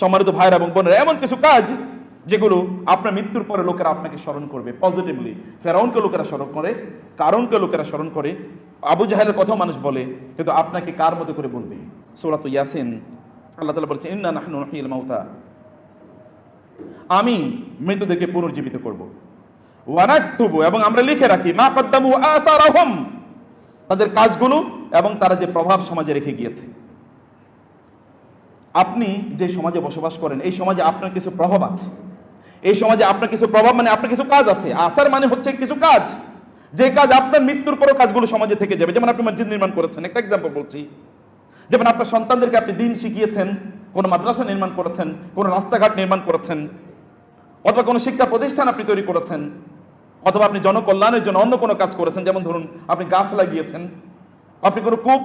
সম্মানিত ভাইরা এবং বোনেরা, এমন কিছু কাজ যেগুলো আপনার মৃত্যুর পরে লোকেরা আপনাকে স্মরণ করবে পজিটিভলি ফেরাউনকে লোকেরা স্মরণ করে কারণকে লোকেরা স্মরণ করে। আবু জাহেলের কথাও মানুষ বলে, কিন্তু আপনাকে কার মতো করে বলবে? সৌরাত ইয়াসিন, আল্লাহ তালা বলছে, ইন্না নাহনু নাহিল মাউতা। আমি মৃতদেরকে পুনর্জীবিত করব। ওয়ানাক্তুবু এবং আমরা লিখে রাখি, মা কদ্দামু আসারাহুম। তাদের কাজগুলো এবং তারা যে প্রভাব সমাজে রেখে গিয়েছে। আপনি যে সমাজে বসবাস করেন, এই সমাজে আপনার কিছু প্রভাব আছে। এই সমাজে আপনার কিছু প্রভাব মানে আপনার কিছু কাজ আছে। আসার মানে হচ্ছে কিছু কাজ। যে কাজ আপনার মৃত্যুর পরও কাজগুলো সমাজে থেকে যাবে। যেমন আপনি মসজিদ নির্মাণ করেছেন, একটা এক্সাম্পল বলছি। যেমন আপনার সন্তানদেরকে আপনি দিন শিখিয়েছেন, কোনো মাদ্রাসা নির্মাণ করেছেন, কোনো রাস্তাঘাট নির্মাণ করেছেন, অথবা কোনো শিক্ষা প্রতিষ্ঠান আপনি তৈরি করেছেন, অথবা আপনি জনকল্যাণের জন্য অন্য কোনো কাজ করেছেন। যেমন ধরুন, আপনি গাছ লাগিয়েছেন, আপনি কোনো কূপ,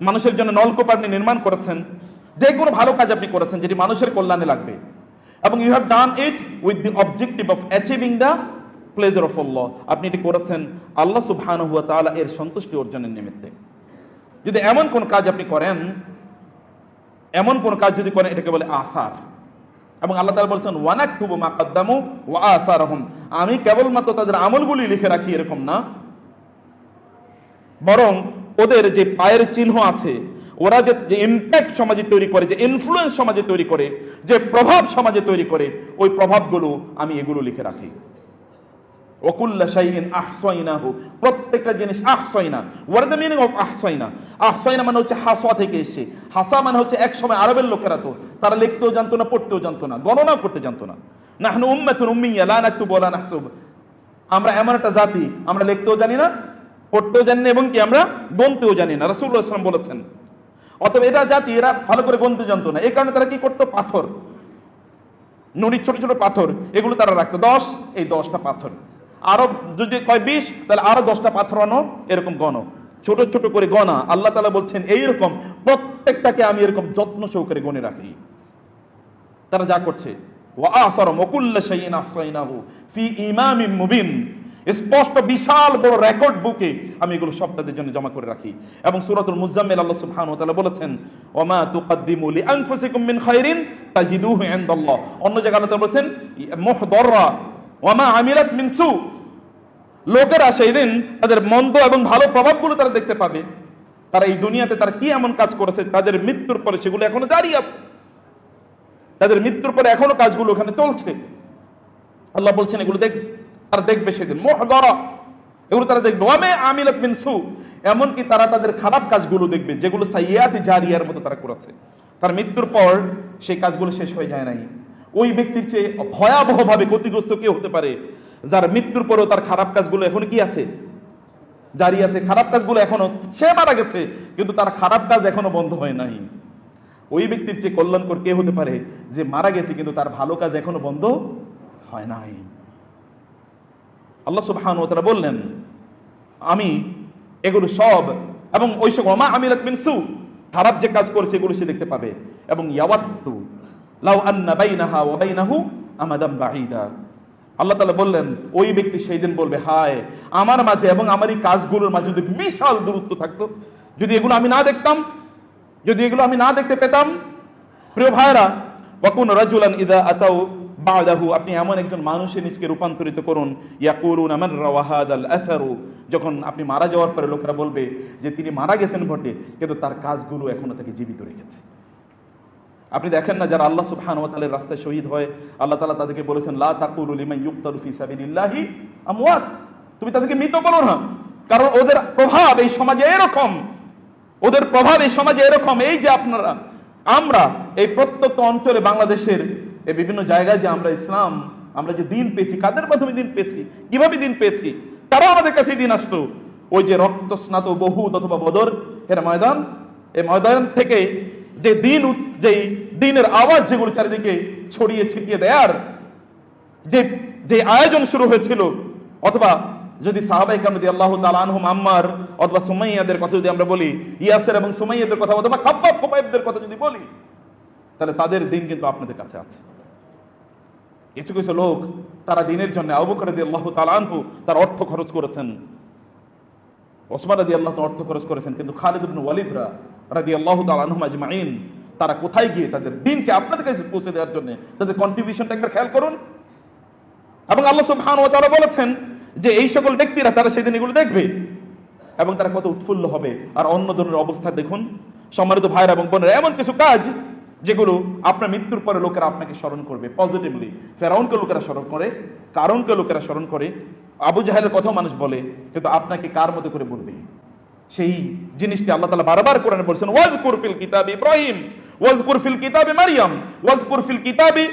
মানুষের জন্য নলকূপ আপনি নির্মাণ করেছেন যে কোনো ভালো কাজ আপনি করেছেন, যেটি মানুষের কল্যাণে লাগবে। এবং you have done it with the objective of achieving the pleasure of Allah আপনি এটি করেছেন আল্লাহ সুবহান হুয়া তাআলা এর সন্তুষ্টি অর্জনের নিমিত্তে। যদি এমন কোন কাজ আপনি করেন, এমন কোন কাজ যদি করেন, এটাকে বলে আসার। এবং আল্লাহ তাআলা বলছেন ওয়ানাক তুবু মা কাদ্দামু ওয়া আসারহুম। আমি কেবলমাত্র তাদের আমলগুলি লিখে রাখি এরকম না। বরং ওদের যে পায়ের চিহ্ন আছে ওরা যে যে ইম্প্যাক্ট সমাজে তৈরি করে, যে ইনফ্লুয়েন্স সমাজে তৈরি করে, যে প্রভাব সমাজে তৈরি করে, ওই প্রভাবগুলো আমি এগুলো লিখে রাখি। ওকুল্লা শাইইন আহসাইনাহু, প্রত্যেকটা জিনিস আহসাইনা। হোয়াট দ্য মিনিং অফ আহসাইনা? আহসাইনা মানে হচ্ছে হাসা থেকে এসে। হাসা মানে হচ্ছে এক সময় আরবের লোকেরা তো, তারা লিখতেও জানতো না, পড়তেও জানতো না, গণনাও করতে জানতো না। নাহনু উম্মাতুন উম্মিয়া, লা নাকতুবু ওয়া লা নাহসুব। আমরা এমন একটা জাতি, আমরা লিখতেও জানি না, পড়তেও জানি না, এবং কি আমরা গণতেও জানি না। রাসূলুল্লাহ সাল্লাল্লাহু আলাইহি বলেছেন অতএব এটা জাতি, এরা ভালো করে গণতে জানতো না। এই কারণে তারা কি করতো? পাথর। নুড়ির ছোট ছোট পাথর, এগুলো তারা রাখতো। দশ, এই দশটা পাথর। আরও যদি কয় বিশ, তাহলে আরও দশটা পাথর আনো, এরকম গণ। ছোট ছোট করে গণা। আল্লাহ তালা বলছেন, এইরকম প্রত্যেকটাকে আমি এরকম যত্ন সহকারে গণে রাখি। তারা যা করছে। ওয়াসর মকুল্লা শাইইন আহসাইনাহু ফি মুবিন। স্পষ্ট বিশাল বড় রেকর্ড বুকে আমি এগুলো সব তাদের জন্য জমা করে রাখি। এবং সূরাতুল মুজাম্মিল আল্লাহ সুবহানাহু ওয়া তাআলা বলেছেন, ওমা তুকদ্দিমু লিআনফুসিকুম মিন খাইরিন তাজিদুহু ইনদাল্লাহ। অন্য জায়গায় আল্লাহ বলেছেন, মুহদররা, ওমা আমিলাত মিন সু। লোকেরা সেই দিন তাদের মন্দ এবং ভালো প্রভাবগুলো তারা দেখতে পাবে। তারা এই দুনিয়াতে তারা কি এমন কাজ করেছে? তাদের মৃত্যুর পরে সেগুলো এখনও জারি আছে। তাদের মৃত্যুর পরে এখনও কাজগুলো ওখানে চলছে। আল্লাহ বলছেন, এগুলো দেখ তারা দেখবে সেদিন, মোহদরা। এগুলো তারা দেখবে, ওয়ামে আমিলাত মিন সু। এমনকি তারা তাদের খারাপ কাজগুলো দেখবে, যেগুলো সাইয়াতি জারিয়ার মতো তারা করেছে। তার মৃত্যুর পর সেই কাজগুলো শেষ হয়ে যায় নাই। ওই ব্যক্তির চেয়ে ভয়াবহভাবে ক্ষতিগ্রস্ত কেউ হতে পারে, যার মৃত্যুর পরেও তার খারাপ কাজগুলো এখন কি আছে? জারি আছে। খারাপ কাজগুলো এখনও, সে মারা গেছে, কিন্তু তার খারাপ কাজ এখনও বন্ধ হয় নাই। ওই ব্যক্তির চেয়ে কল্যাণকর কে হতে পারে যে মারা গেছে, কিন্তু তার ভালো কাজ এখনও বন্ধ হয় নাই। আল্লাহ সুবহান তারা বললেন, আমি এগুলো সব এবং ওই সব অমা আমিরাত মিনসু খারাপ যে কাজ করেছে এগুলো সে দেখতে পাবে। এবং ইয়াওয়াত্তু লাউ আন্না বাইনাহা ওয়া বাইনাহু আমাদাম বাঈদা। আল্লাহ তাআলা বললেন, ওই ব্যক্তি সেই দিন বলবে, হায়, আমার মাঝে এবং আমার এই কাজগুলোর মাঝে যদি বিশাল দূরত্ব থাকতো, যদি এগুলো আমি না দেখতাম, যদি এগুলো আমি না দেখতে পেতাম, প্রিয় ভাইরা ওয়াকুন রাজুলান ইদা আতাউ বাদাহু, আপনি এমন একজন মানুষের নিজকে রূপান্তরিত করুন। ইয়াকুরুন আমার রাওয়াহাদ আল আসারু? যখন আপনি মারা যাওয়ার পরে লোকেরা বলবে যে, তিনি মারা গেছেন বটে, কিন্তু তার কাজগুলো এখনও তাকে জীবিত রেখেছে। আপনি দেখেন না, যারা আল্লাহ সুবহান ও তাআলার রাস্তায় শহীদ হয়, আল্লাহ তালা তাদেরকে বলেছেন, লা তাকুলু লিমান ইউক্তালু ফি সাবিলিল্লাহি আমওয়াত। তুমি তাদেরকে মৃত বলো না, কারণ ওদের প্রভাব এই সমাজে এরকম। ওদের প্রভাব এই সমাজে এরকম। এই যে আপনারা, আমরা এই প্রত্যন্ত অঞ্চলে বাংলাদেশের এই বিভিন্ন জায়গায় যে আমরা ইসলাম, আমরা যে দিন পেয়েছি, কাদের মাধ্যমে দিন পেয়েছি, কীভাবে দিন পেয়েছি, কারা আমাদের কাছে দিন আসলো? ওই যে রক্ত স্নাত বহুত অথবা বদর, এর ময়দান এই ময়দান থেকে যে দিন যেই দিনের আওয়াজ যেগুলো চারিদিকে ছড়িয়ে ছিটিয়ে দেয়ার, যে যে আয়োজন শুরু হয়েছিল, অথবা যদি সাহাবাই কামদি আল্লাহ তালানহুম আম্মার, অথবা সুমাইয়াদের কথা যদি আমরা বলি, ইয়াসের এবং সুমাইয়াদের কথা, অথবা কাব্বাব খোপাইবদের কথা যদি বলি, তাহলে তাদের দিন কিন্তু আপনাদের কাছে আছে। কিছু কিছু লোক তারা দিনের জন্য আবু করে দিয়ে আল্লাহ তালানহু তার অর্থ খরচ করেছেন। ওসমান রাদি আল্লাহ অর্থ খরচ করেছেন, কিন্তু খালিদ ইবনু ওয়ালিদরা রাদি আল্লাহ তালানহুম আজমাইন, তারা কোথায় গিয়ে তাদের দিনকে আপনাদের কাছে পৌঁছে দেওয়ার জন্য তাদের কন্ট্রিবিউশনটা একবার খেয়াল করুন। এবং আল্লাহ সুবহান ও তারা বলেছেন যে এই সকল ব্যক্তিরা তারা সেদিন এগুলো দেখবে এবং তারা কত উৎফুল্ল হবে। আর অন্য ধরনের অবস্থা দেখুন। সম্মানিত ভাইরা এবং বোনেরা, এমন কিছু কাজ যেগুলো আপনার মৃত্যুর পরে লোকেরা আপনাকে স্মরণ করবে পজিটিভলি ফেরাউনকে লোকেরা স্মরণ করে কারণকে লোকেরা স্মরণ করে। আবু জাহেলের কথাও মানুষ বলে, কিন্তু আপনাকে কার মতো করে বলবে? সেই জিনিসটি আল্লাহ তালা বারবার কোরআনে বলছেন ওয়াজ কুরফিল কিতাব ইব্রাহিম ওয়াজ কুরফিল কিতাবে মারিয়াম ওয়াজ কুরফিল কিতাবে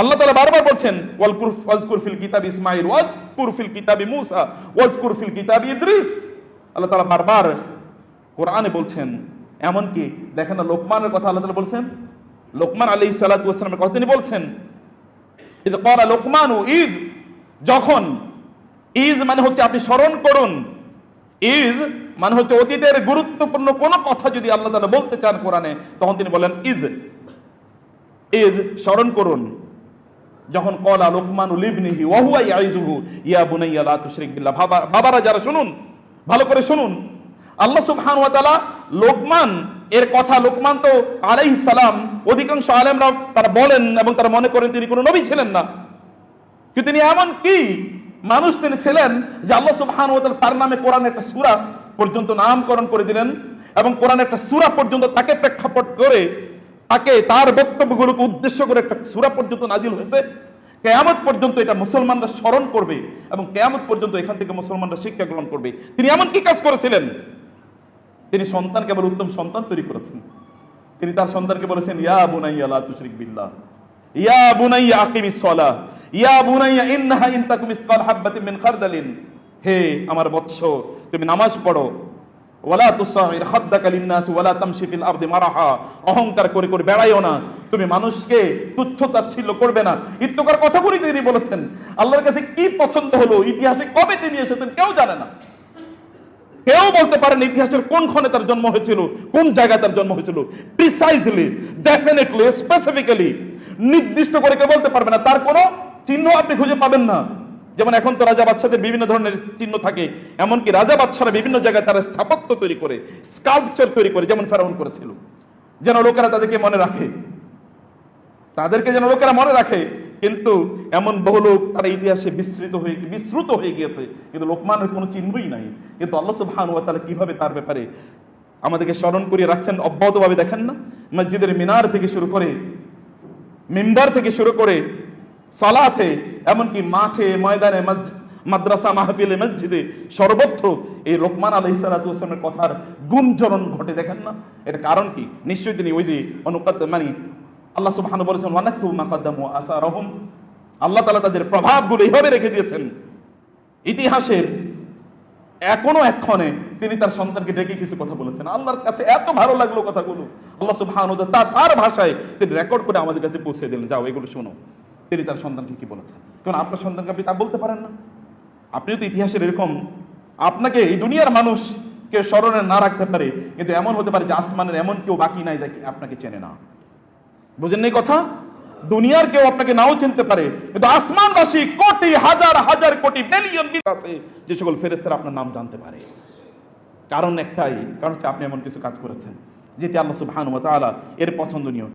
আল্লাহ তালা বারবার বলছেন ওয়াল ওয়াজ কুরফিল কিতাব ইসমাইল ওয়াজ কুরফিল কিতাবে মুসা ওয়াজ কুরফিল কিতাব ইদ্রিস আল্লাহ তালা বারবার কোরআনে বলছেন, এমনকি দেখেন না লোকমানের কথা আল্লাহ তালা বলছেন লোকমান আলী সালাতামের কথা তিনি বলছেন করা লোকমানু ইজ যখন ইজ মানে হচ্ছে আপনি স্মরণ করুন। ইজ মানে হচ্ছে অতীতের গুরুত্বপূর্ণ কোন কথা যদি আল্লাহ তাআলা বলতে চান কোরআনে, তখন তিনি বলেন ইজ ইজ স্মরণ করুন। যখন কলা লোকমান লিবনিহি ওয়াহুয়া ইয়াইজুহু ইয়া বুনাইয়া, লা তুশরিক বিল্লাহ। বাবা, বাবারা যারা শুনুন, ভালো করে শুনুন। আল্লাহ সুবহান ওয়া তাআলা লোকমান এর কথা লোকমান তো সালাম, অধিকাংশ আলেমরা তারা বলেন এবং তারা মনে করেন তিনি কোনো নবী ছিলেন না। কিন্তু তিনি এমন কি মানুষ তিনি ছিলেন যে আল্লাহ সুবহান তার নামে কোরআন একটা সুরা পর্যন্ত নামকরণ করে দিলেন এবং কোরআন একটা সুরা পর্যন্ত তাকে প্রেক্ষাপট করে তাকে তার বক্তব্যগুলোকে উদ্দেশ্য করে একটা সুরা পর্যন্ত নাজিল হয়েছে। কেয়ামত পর্যন্ত এটা মুসলমানরা স্মরণ করবে এবং কেয়ামত পর্যন্ত এখান থেকে মুসলমানরা শিক্ষা গ্রহণ করবে। তিনি এমন কি কাজ করেছিলেন? তিনি সন্তান কেবল উত্তম সন্তান তৈরি করেছেন। তিনি তার সন্তানকে বলেছেন, ইয়া বুনাইয়া লা তুশরিক বিল্লাহ। ইয়া বুনাইয়া আকিমিস সালাহ ইয়া বুনাইয়া ইন্নাহা ইন তাকুম মিসকাল হাববাতিন মিন খারদালিন। হে আমার বৎস, তুমি নামাজ পড়ো। ওয়ালা তুসাইর খাদ্দাকা লিন্নাস ওয়ালা তামশি ফিল আরদি মারাহা। অহংকার করে করে বেড়াইও না। তুমি মানুষকে তুচ্ছ তাচ্ছিল্য করবে না। ইত্যকার কথাগুলি তিনি বলেছেন। আল্লাহর কাছে কি পছন্দ হলো? ইতিহাসে কবে তিনি এসেছেন? কেউ জানে না। কেউ বলতে পারেন ইতিহাসের কোন ক্ষণে তার জন্ম হয়েছিল, কোন জায়গায় তার জন্ম হয়েছিল। প্রিসাইজলি ডেফিনেটলি স্পেসিফিক্যালি নির্দিষ্ট করে কেউ বলতে পারবে না। তার কোনো চিহ্ন আপনি খুঁজে পাবেন না। যেমন এখন তো রাজা বাচ্চাদের বিভিন্ন ধরনের চিহ্ন থাকে। এমনকি রাজা বাচ্চারা বিভিন্ন জায়গায় তারা স্থাপত্য তৈরি করে স্কাল্পচার তৈরি করে, যেমন ফেরাউন করেছিল। যেন লোকেরা তাদেরকে মনে রাখে। তাদেরকে যেন লোকেরা মনে রাখে। কিন্তু এমন বহু লোক তারা ইতিহাসে বিস্তৃত হয়ে বিশ্রুত হয়ে গিয়েছে। কিন্তু লোকমানের কোনো চিহ্নই নাই। কিন্তু আল্লাহ সুবহান ওয়া তাআলা কীভাবে তার ব্যাপারে আমাদেরকে স্মরণ করিয়ে রাখছেন অব্যাহতভাবে দেখেন না? মসজিদের মিনার থেকে শুরু করে, মেম্বার থেকে শুরু করে সালাতে, এমনকি মাঠে, ময়দানে মসজিদ মাদ্রাসা, মাহফিলে, মসজিদে সর্বত্র এই লোকমান আলহ সালাতামের কথার গুঞ্জরণ ঘটে দেখেন না? এটা কারণ কি? নিশ্চয়ই তিনি ওই যে অনুপাত মানে আল্লাহ সুবহান বলেছেন ওয়ানাক্তু মাকাদ্দামু আসারহুম। আল্লাহ তাআলা তাদের প্রভাবগুলো এইভাবে রেখে দিয়েছেন। ইতিহাসের এখনও এক্ষণে তিনি তার সন্তানকে ডেকে কিছু কথা বলেছেন। আল্লাহর কাছে এত ভালো লাগল কথাগুলো। আল্লাহ সুবহান তার তার ভাষায় তিনি রেকর্ড করে আমাদের কাছে পৌঁছে দিলেন। যাও, এগুলো শোনো। তিনি তার সন্তানকে কি বলেছেন? কারণ আপনার সন্তানকে আপনি তা বলতে পারেন না। আপনিও তো ইতিহাসের এরকম। আপনাকে এই দুনিয়ার মানুষকে স্মরণে না রাখতে পারে। কিন্তু এমন হতে পারে যে আসমানের এমন কেউ বাকি নাই যাকে আপনাকে চেনে না। বুঝেন এই কথা? দুনিয়ার কেউ আপনাকে নাও চিনতে পারে। কিন্তু আসমানবাসী কোটি, হাজার হাজার কোটি বিলিয়ন আছে, যে সকল ফেরেস্তার আপনার নাম জানতে পারে। কারণ একটাই, কারণ হচ্ছে আপনি এমন কিছু কাজ করেছেন, যেটি আল্লাহ সুবহানাহু ওয়া তাআলা এর পছন্দনীয়।